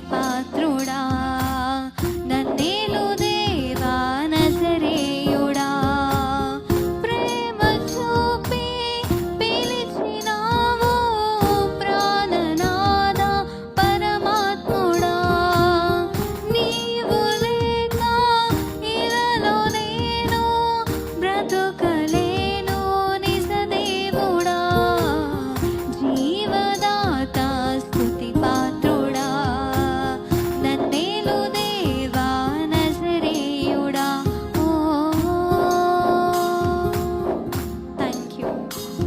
పాత్రుడా. నన్నేలో